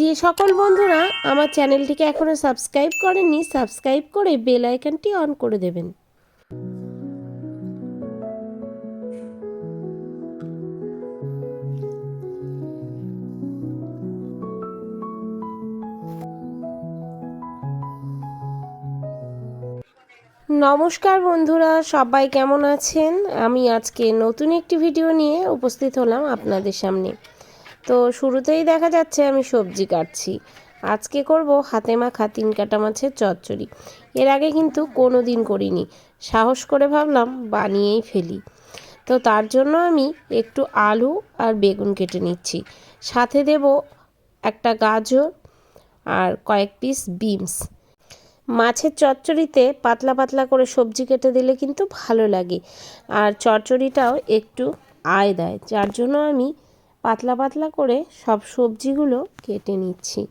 যে সকল বন্ধুরা আমার চ্যানেলটিকে এখনও সাবস্ক্রাইব করেননি, সাবস্ক্রাইব করে বেল আইকনটি অন করে দেবেন। নমস্কার বন্ধুরা, সবাই কেমন আছেন? আমি আজকে নতুন একটি ভিডিও নিয়ে উপস্থিত হলাম আপনাদের সামনে। তো শুরুতেই দেখা যাচ্ছে আমি সবজি কাটছি। আজকে করব হাতে মাখা তিন কাটা মাছের চচ্চড়ি। এর আগে কিন্তু কোনো দিন করিনি। সাহস করে ভাবলাম বানিয়েই ফেলি। তো তার জন্য আমি একটু আলু আর বেগুন কেটে নিচ্ছি। সাথে দেব একটা গাজর আর কয়েক পিস বিমস মাছের চচ্চড়িতে পাতলা পাতলা করে সবজি কেটে দিলে কিন্তু ভালো লাগে। আর চচ্চড়িটাও একটু আয় দেয়। যার জন্য আমি পাতলা পাতলা করে সব সবজিগুলো কেটে নিচ্ছি।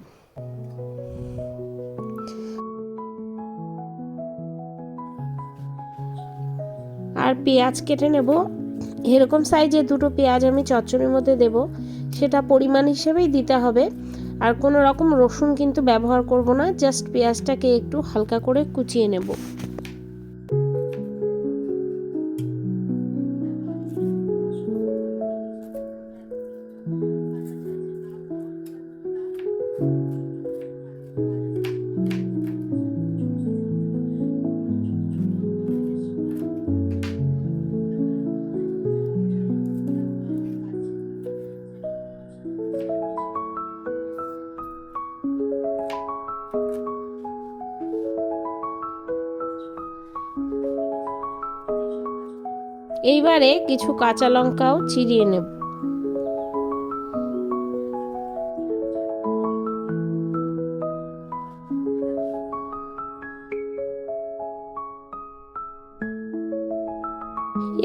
আর পেঁয়াজ কেটে নেব। এরকম সাইজে দুটো পেঁয়াজ আমি চচ্চড়ির মধ্যে দেব। সেটা পরিমাণ হিসেবেই দিতে হবে। আর কোনো রকম রসুন কিন্তু ব্যবহার করব না, জাস্ট পেঁয়াজটাকে একটু হালকা করে কুচিয়ে নেব। এইবারে কিছু কাঁচা লঙ্কাও চিরিয়ে নেব।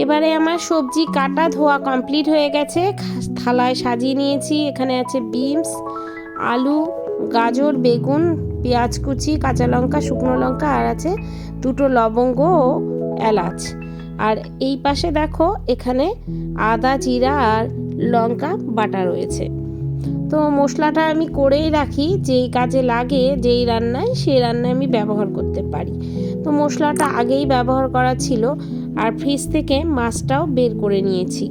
এবারে আমার সবজি কাটা ধোয়া কমপ্লিট হয়ে গেছে। থালায় সাজিয়ে নিয়েছি। এখানে আছে বিনস আলু, গাজর, বেগুন, পেঁয়াজ কুচি, কাঁচা লঙ্কা, শুকনো লঙ্কা, আর আছে দুটো লবঙ্গ ও এলাচ। আর এই পাশে দেখো, এখানে আদা, জিরা আর লঙ্কা বাটা রয়েছে। তো মশলাটা আমি করেই রাখি, যেই কাজে লাগে, যেই রান্নায়, সেই রান্নায় আমি ব্যবহার করতে পারি। তো মশলাটা আগেই ব্যবহার করা ছিল। আর ফ্রিজ থেকে মাছটাও বের করে নিয়েছি।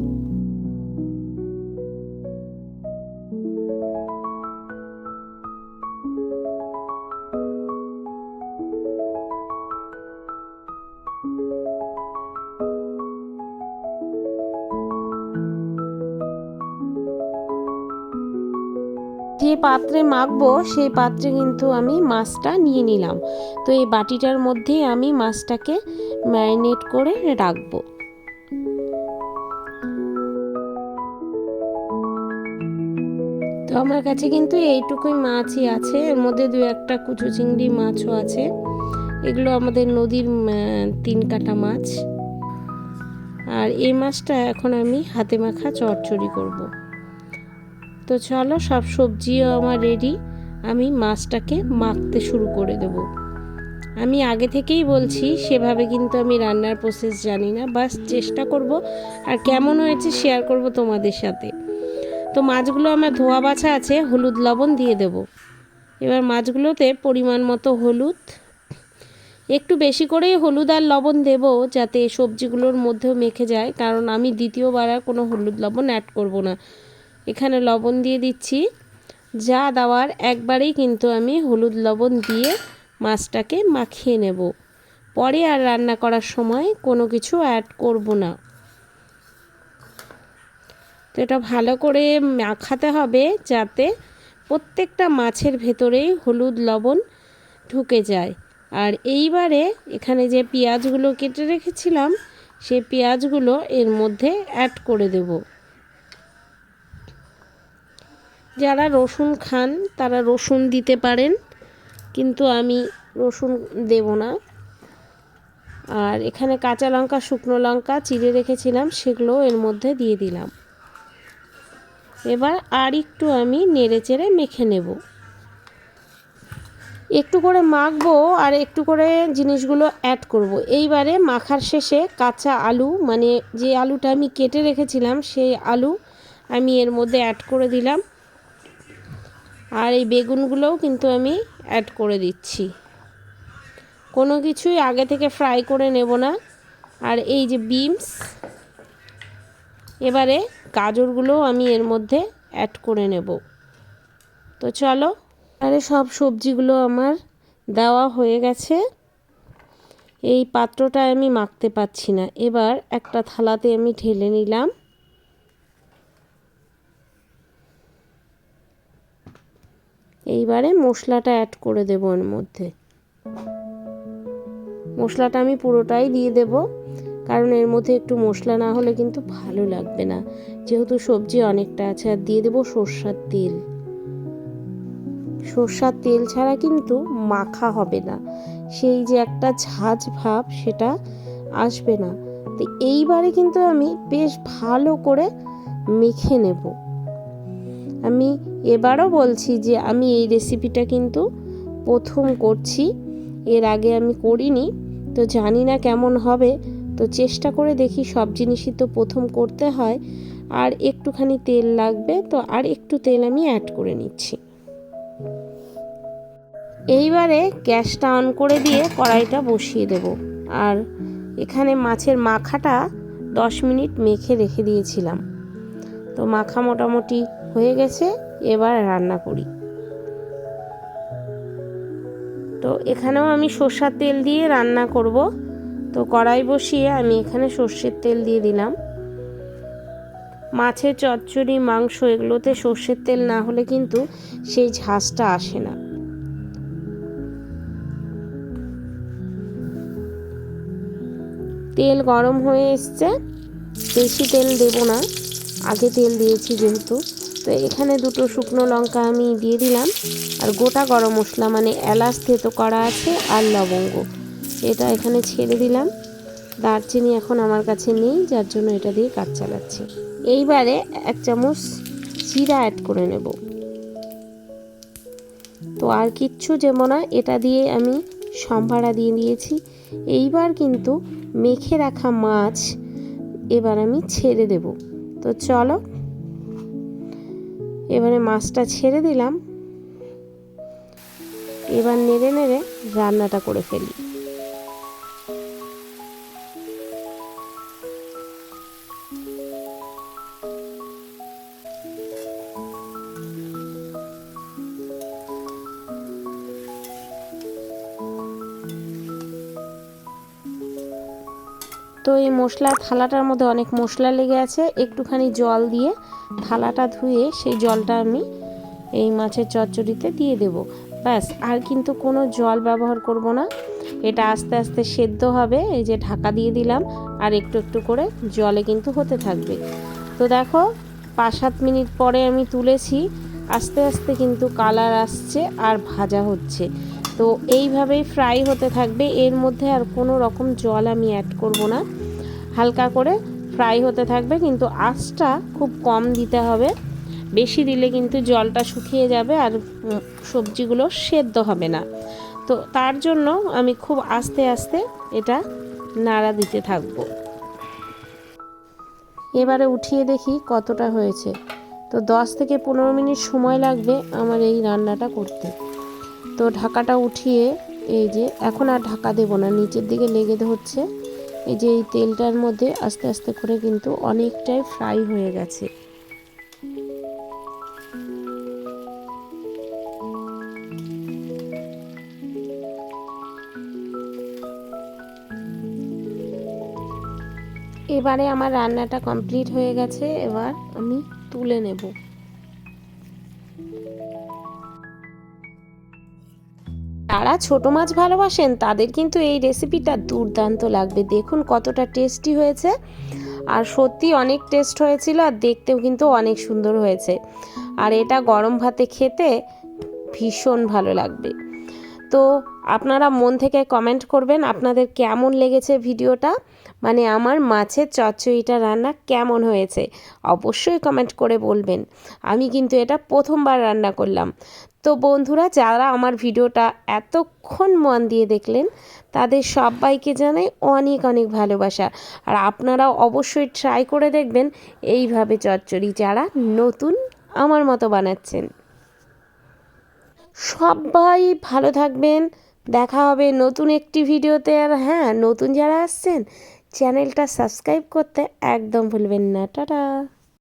যে পাত্রে মাখবো সেই পাত্রে কিন্তু আমি মাছটা নিয়ে নিলাম। তো এই বাটিটার মধ্যেই আমি মাছটাকে ম্যারিনেট করে রাখব। তো আমার কাছে কিন্তু এইটুকুই মাছই আছে। এর মধ্যে দু একটা কুচু চিংড়ি মাছও আছে। এগুলো আমাদের নদীর তিন কাটা মাছ। আর এই মাছটা এখন আমি হাতে মাখা চচ্চড়ি করব। তো চলো সব সবজিও আমার রেডি আমি মাছটাকে মাখতে শুরু করে দেব। আমি আগে থেকেই বলছি, সেভাবে কিন্তু আমি রান্নার প্রসেস জানি না। বাস চেষ্টা করব আর কেমন হয়েছে শেয়ার করব তোমাদের সাথে। তো মাছগুলো আমার ধোয়া বাছা আছে, হলুদ লবণ দিয়ে দেব। এবার মাছগুলোতে পরিমাণ মতো হলুদ। একটু বেশি করেই হলুদ আর লবণ দেব যাতে সবজিগুলোর মধ্যেও মেখে যায়, কারণ আমি দ্বিতীয়বার আর কোনো হলুদ লবণ অ্যাড করব না। এখানে লবণ দিয়ে দিচ্ছি। যা দেওয়ার একবারেই কিন্তু আমি হলুদ লবণ দিয়ে মাছটাকে মাখিয়ে নেব। পরে আর রান্না করার সময় কোনো কিছু অ্যাড করব না। তো এটা ভালো করে মাখাতে হবে যাতে প্রত্যেকটা মাছের ভেতরেই হলুদ লবণ ঢুকে যায়। আর এইবারে এখানে যে পেঁয়াজগুলো কেটে রেখেছিলাম সেই পেঁয়াজগুলো এর মধ্যে অ্যাড করে দেবো। যারা রসুন খান, তারা রসুন দিতে পারেন। কিন্তু আমি রসুন দেব না। আর এখানে কাঁচা লঙ্কা, শুকনো লঙ্কা চিড়ে রেখেছিলাম সেগুলো এর মধ্যে দিয়ে দিলাম। এবার আর একটু আমি নেড়ে চেড়ে মেখে নেব। একটু করে মাখবো আর একটু করে জিনিসগুলো অ্যাড করব। এইবারে মাখার শেষে কাঁচা আলু মানে যে আলুটা আমি কেটে রেখেছিলাম, সেই আলু আমি এর মধ্যে অ্যাড করে দিলাম। আর এই বেগুনগুলোও কিন্তু আমি অ্যাড করে দিচ্ছি। কোনো কিছুই আগে থেকে ফ্রাই করে নেব না। আর এই যে বিমস এবারে গাজরগুলো আমি এর মধ্যে অ্যাড করে নেব। তো চলো আরে সব সবজিগুলো আমার দেওয়া হয়ে গেছে। এই পাত্রটা আমি মাখতে পাচ্ছি না। এবার একটা থালাতে আমি ঢেলে নিলাম। এইবারে মশলাটা অ্যাড করে দেব এর মধ্যে। মশলাটা আমি পুরোটাই দিয়ে দেব, কারণ এর মধ্যে একটু মশলা না হলে কিন্তু ভালো লাগবে না। যেহেতু সবজি অনেকটা আছে, আর দিয়ে দেবো সর্ষার তেল। সর্ষার তেল ছাড়া কিন্তু মাখা হবে না। সেই যে একটা ঝাঁঝ ভাব সেটা আসবে না। তো এইবারে কিন্তু আমি বেশ ভালো করে মেখে নেব। আমি এবারও বলছি যে আমি এই রেসিপিটা কিন্তু প্রথম করছি। এর আগে আমি করিনি, তো জানি না কেমন হবে। তো চেষ্টা করে দেখি সব জিনিসই তো প্রথম করতে হয়। আর একটুখানি তেল লাগবে, তো আর একটু তেল আমি অ্যাড করে নিচ্ছি। এইবারে গ্যাসটা অন করে দিয়ে কড়াইটা বসিয়ে দেব। আর এখানে মাছের মাখাটা দশ মিনিট মেখে রেখে দিয়েছিলাম। তো মাখা মোটামুটি হয়ে গেছে, এবার রান্না করি। তো এখানেও আমি সর্ষার তেল দিয়ে রান্না করব। তো কড়াই বসিয়ে আমি এখানে সর্ষের তেল দিয়ে দিলাম। মাছের চচ্চড়ি, মাংস এগুলোতে সর্ষের তেল না হলে কিন্তু সেই ঝাঁজটা আসে না। তেল গরম হয়ে এসছে। বেশি তেল দেব না। আগে তেল দিয়েছি যেহেতু। তো এখানে দুটো শুকনো লঙ্কা আমি দিয়ে দিলাম। আর গোটা গরম মশলা মানে এলাচ থেতো করা আছে আর লবঙ্গ। এটা এখানে ছেড়ে দিলাম। দারচিনি এখন আমার কাছে নেই, যার জন্য এটা দিয়ে কাজ চালাচ্ছি। এইবারে এক চামচ জিরা অ্যাড করে নেব। তো আর কিচ্ছু যেব না, এটা দিয়ে আমি সম্ভারা দিয়ে দিয়েছি। এইবার কিন্তু মেখে রাখা মাছ এবার আমি ছেড়ে দেব। তো চলো এবারে মাছটা ছেড়ে দিলাম। এবার নেড়ে নেড়ে রান্নাটা করে ফেলি। তো এই মশলা থালাটার মধ্যে অনেক মশলা লেগে আছে। একটুখানি জল দিয়ে থালাটা ধুয়ে সেই জলটা আমি এই মাছের চচ্চড়িতে দিয়ে দেব। ব্যাস, আর কিন্তু কোনো জল ব্যবহার করব না। এটা আস্তে আস্তে সেদ্ধ হবে, এই যে ঢাকা দিয়ে দিলাম, আর একটু একটু করে জলে কিন্তু হতে থাকবে। তো দেখো পাঁচ সাত মিনিট পরে আমি তুলেছি, আস্তে আস্তে কিন্তু কালার আসছে আর ভাজা হচ্ছে। তো এইভাবেই ফ্রাই হতে থাকবে, এর মধ্যে আর কোনো রকম জল আমি অ্যাড করব না। হালকা করে ফ্রাই হতে থাকবে, কিন্তু আঁচটা খুব কম দিতে হবে। বেশি দিলে কিন্তু জলটা শুকিয়ে যাবে আর সবজিগুলো সেদ্ধ হবে না। তো তার জন্য আমি খুব আস্তে আস্তে এটা নাড়া দিতে থাকব। এবারে উঠিয়ে দেখি কতটা হয়েছে। তো দশ থেকে পনেরো মিনিট সময় লাগবে আমার এই রান্নাটা করতে। তো ঢাকাটা উঠিয়ে এই যে, এখন আর ঢাকা দেবো না, নিচের দিকে লেগে হচ্ছে। এই যে এই তেলটার মধ্যে আস্তে আস্তে করে কিন্তু অনেকটাই ফ্রাই হয়ে গেছে। এবারে আমার রান্নাটা কমপ্লিট হয়ে গেছে, এবার আমি তুলে নেব। যারা ছোট মাছ ভালোবাসেন, তাদের কিন্তু এই রেসিপিটা দুর্দান্ত লাগবে। দেখুন কতটা টেস্টি হয়েছে। আর সত্যি অনেক টেস্ট হয়েছিল আর দেখতেও কিন্তু অনেক সুন্দর হয়েছে। আর এটা গরম ভাতে খেতে ভীষণ ভালো লাগবে। তো আপনারা মন থেকে কমেন্ট করবেন আপনাদের কেমন লেগেছে ভিডিওটা? মানে আমার মাছের চচ্চড়িটা রান্না কেমন হয়েছে? অবশ্যই কমেন্ট করে বলবেন। আমি কিন্তু এটা প্রথমবার রান্না করলাম। তো বন্ধুরা, যারা আমার ভিডিওটা এতক্ষণ মন দিয়ে দেখলেন, তাদের সবাইকে জানাই অনেক অনেক ভালোবাসা। আর আপনারাও অবশ্যই ট্রাই করে দেখবেন, এইভাবে চচ্চড়ি যারা নতুন আমার মতো বানাচ্ছেন। সবাই ভালো থাকবেন। দেখা হবে নতুন একটি ভিডিওতে। আর হ্যাঁ নতুন যারা আসছেন, চ্যানেলটা সাবস্ক্রাইব করতে একদম ভুলবেন না। টাটা।